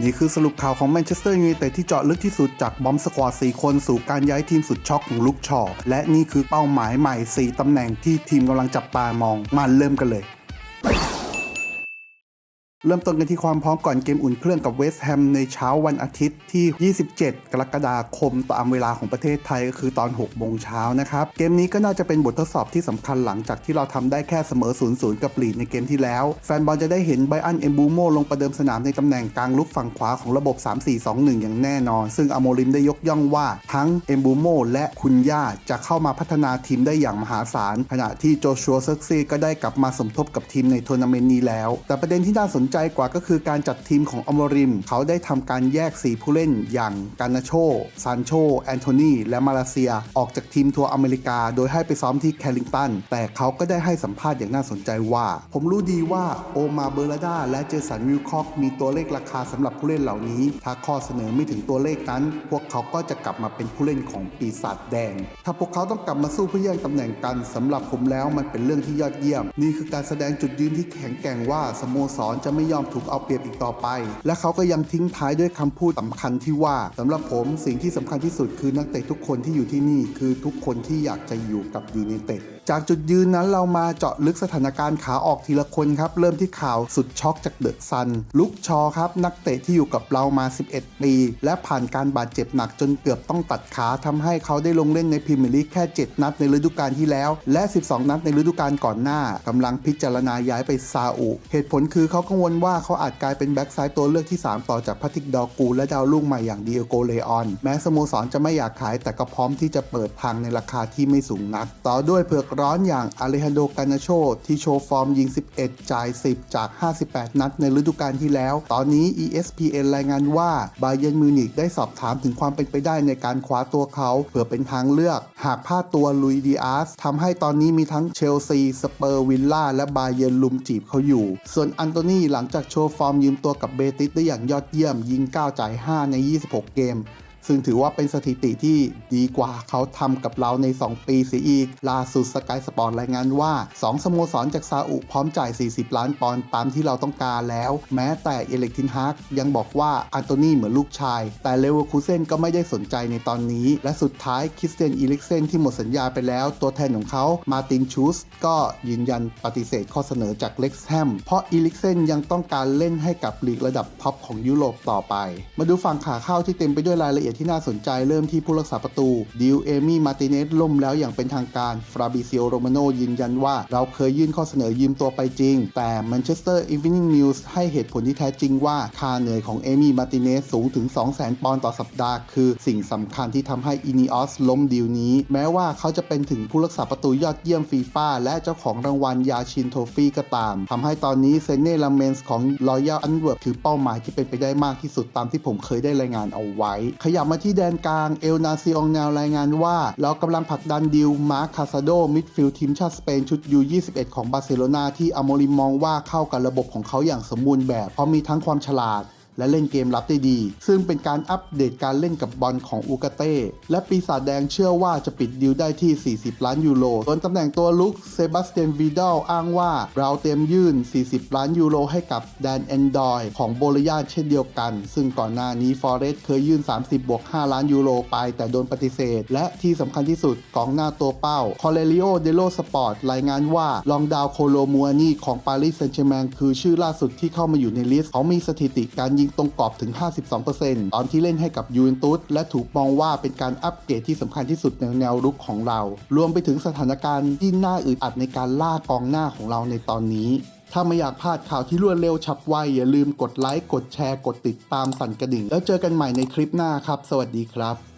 นี่คือสรุปข่าวของแมนเชสเตอร์ยูไนเต็ดที่เจาะลึกที่สุดจากบอมสควอต4คนสู่การย้ายทีมสุดช็อกของลุกชอ และนี่คือเป้าหมายใหม่ 4 ตำแหน่งที่ทีมกำลังจับตามองมาเริ่มกันเลย เริ่มต้นกันที่ความพร้อมก่อนเกมอุ่นเครื่องกับเวสต์แฮมในเช้าวันอาทิตย์ที่ 27 กรกฎาคมตามเวลาของประเทศไทยก็คือตอน 6 โมงเช้านะครับ เกมนี้ก็น่าจะเป็นบททดสอบที่สำคัญหลังจากที่เราทำได้แค่เสมอ 0-0 กับลีดในเกมที่แล้ว แฟนบอลจะได้เห็นไบอันเอมบูโมลงประเดิมสนามในตำแหน่งกลางลุกฝั่งขวาของระบบ 3-4-2-1 อย่างแน่นอน ซึ่งอโมริมได้ยกย่องว่าทั้งเอมบูโมและคุณย่าจะเข้ามาพัฒนาทีมได้อย่างมหาศาลขณะที่โจชัวเซิร์กซีก็ได้กลับมาสมทบกับทีมในทัวร์นาเมนต์นี้แล้ว แต่ประเด็นที่น่าสนใจกว่าก็คือการจัดทีมของอมริม เขาได้ทำการแยก 4 ผู้เล่นอย่างกานาโชซานโช แอนโทนีและมาเลเซีย ออกจากทีมทัวร์อเมริกา โดยให้ไปซ้อมที่แคลิงตัน แต่เขาก็ได้ให้สัมภาษณ์อย่างน่าสนใจว่า ผมรู้ดีว่าโอมาเบอร์ลาดาและเจสันวิลคอกมีตัวเลขราคาสำหรับผู้เล่นเหล่านี้ ถ้าข้อเสนอไม่ถึงตัวเลขนั้น พวกเขาก็จะกลับมาเป็นผู้เล่นของปีศาจแดง ถ้าพวกเขาต้องกลับมาสู้เพื่อแย่งตำแหน่งกันสำหรับผมแล้วมันเป็นเรื่องที่ยอดเยี่ยม นี่คือการแสดงจุดยืนที่แข็งแกร่งว่าสโมสรจะไม่ไม่ยอมถูกเอาเปรียบอีกต่อไป และเขาก็ยังทิ้งท้ายด้วยคำพูดสำคัญที่ว่าสำหรับผมสิ่งที่สำคัญที่สุดคือนักเตะทุกคนที่อยู่ที่นี่คือทุกคนที่อยากจะอยู่กับยูไนเต็ดจากจุดยืนนั้นเรามาเจาะลึกสถานการณ์ขาออกทีละคนครับ เริ่มที่ข่าวสุดช็อกจากเดอะซัน ลุกชอครับ นักเตะที่อยู่กับเรามา 11 ปี และผ่านการบาดเจ็บหนักจนเกือบต้องตัดขาทำให้เขาได้ลงเล่นในพรีเมียร์ลีกแค่ 7 นัดในฤดูกาลที่แล้ว และ 12 นัดในฤดูกาลก่อนหน้ากำลังพิจารณาย้ายไปซาอุ เหตุผลคือเขากังวลว่าเขาอาจกลายเป็นแบ็กซ้ายตัวเลือกที่ 3 ต่อจากพัทิกดอกู และดาวรุ่งใหม่อย่างดิเอโกเลออน แม้สโมสรจะไม่อยากขายแต่ก็พร้อมที่จะเปิดทางในราคาที่ไม่สูงนัก ต่อด้วยเผือกร้อนอย่างอเลฮันโดกานาโชที่โชว์ฟอร์มยิง 11 จ่าย 10 จาก 58 นัดในฤดูกาลที่แล้ว ตอนนี้ ESPN รายงานว่าบาเยนมิวนิกได้สอบถามถึงความเป็นไปได้ในการคว้าตัวเขาเพื่อเป็นทางเลือก หากพลาดตัวลุยดีอาร์สทำให้ตอนนี้มีทั้งเชลซี สเปอร์วิลล่าและบาเยนลุมจีบเขาอยู่ ส่วนอันโตนีหลังังจากโชว์ฟอร์มยืมตัวกับเบติสได้อย่างยอดเยี่ยมยิง 9 จ่าย 5 ใน 26 เกม ซึ่งถือว่าเป็นสถิติที่ดีกว่าเขาทำกับเราใน 2 ปีเสียอีก ล่าสุดสกายสปอร์ตรายงานว่า 2 สโมสรจากซาอุพร้อมจ่าย 40 ล้านปอนด์ตามที่เราต้องการแล้ว แม้แต่เอเล็กทินฮากยังบอกว่าอันโตนีเหมือนลูกชาย แต่เลเวอร์คูเซนก็ไม่ได้สนใจในตอนนี้ และสุดท้ายคริสเตียนอีเลิกเซนที่หมดสัญญาไปแล้ว ตัวแทนของเขามาตินชูสก็ยืนยันปฏิเสธข้อเสนอจากเล็กแฮมเพราะอีลิกเซนยังต้องการเล่นให้กับลีกระดับท็อปของยุโรปต่อไป มาดูฝั่งขาเข้าที่เต็มไปด้วยรายละเอียดที่น่าสนใจเริ่มที่ผู้รักษาประตู ดิวเอมี่มาติเนสล่มแล้วอย่างเป็นทางการ ฟราบิซิโอโรมาโนยืนยันว่า เราเคยยื่นข้อเสนอยืมตัวไปจริง แต่ Manchester Evening News ให้เหตุผลที่แท้จริงว่า ค่าเหนื่อยของเอมี่มาติเนสสูงถึง 200,000 ปอนด์ต่อสัปดาห์ คือสิ่งสำคัญที่ทำให้อินิออสล้มดีลนี้ แม้ว่าเขาจะเป็นถึงผู้รักษาประตูยอดเยี่ยมฟีฟ่าและเจ้าของรางวัลยาชินโทฟี่ก็ตามทำให้ตอนนี้เซเน่ลาเมนส์ของรอยัลอันเวิร์คือเป้าหมายที่เป็นไปได้มากที่สุดตามที่ผมเคยได้รายงานเอาไว้ขยับมาที่แดนกลางเอลนาซิองแนวรายงานว่า เรากำลังผลักดันดิวมาร์คคาซาโดมิดฟิลด์ทีมชาติสเปนชุดยู21 ของบาร์เซโลนาที่อโมริมมองว่าเข้ากับระบบของเขาอย่างสมบูรณ์แบบ เพราะมีทั้งความฉลาด และเล่นเกมรับได้ดี ซึ่งเป็นการอัปเดตการเล่นกับบอลของอูกาเต้ และปีศาจแดงเชื่อว่าจะปิดดีลได้ที่ 40 ล้านยูโรส่วนตำแหน่งตัวลุกเซบาสเตียนวีดอลอ้างว่าเราเตรียมยื่น 40 ล้านยูโรให้กับแดนแอนดอยของโบลิยาเช่นเดียวกัน ซึ่งก่อนหน้านี้ฟอเรสเคยยื่น 30 บวก 5 ล้านยูโรไปแต่โดนปฏิเสธ และที่สำคัญที่สุดกองหน้าตัวเป้าคอเลริโอเดโลสปอร์ตรายงานว่าลองดาวโคโลมัวนีของปารีสแซงต์แชร์แมงคือชื่อล่าสุดที่เข้ามาอยู่ในลิสต์เขามีสถิติการยงตรงกรอบถึง 52%ตอนที่เล่นให้กับยูเวนตุสและถูกมองว่าเป็นการอัปเกรดที่สำคัญที่สุดในแนวรุกของเรา รวมไปถึงสถานการณ์ที่น่าอึดอัดในการล่ากองหน้าของเราในตอนนี้ถ้าไม่อยากพลาดข่าวที่รวดเร็วฉับไว อย่าลืมกดไลค์ กดแชร์ กดติดตามสั่นกระดิ่ง แล้วเจอกันใหม่ในคลิปหน้าครับ สวัสดีครับ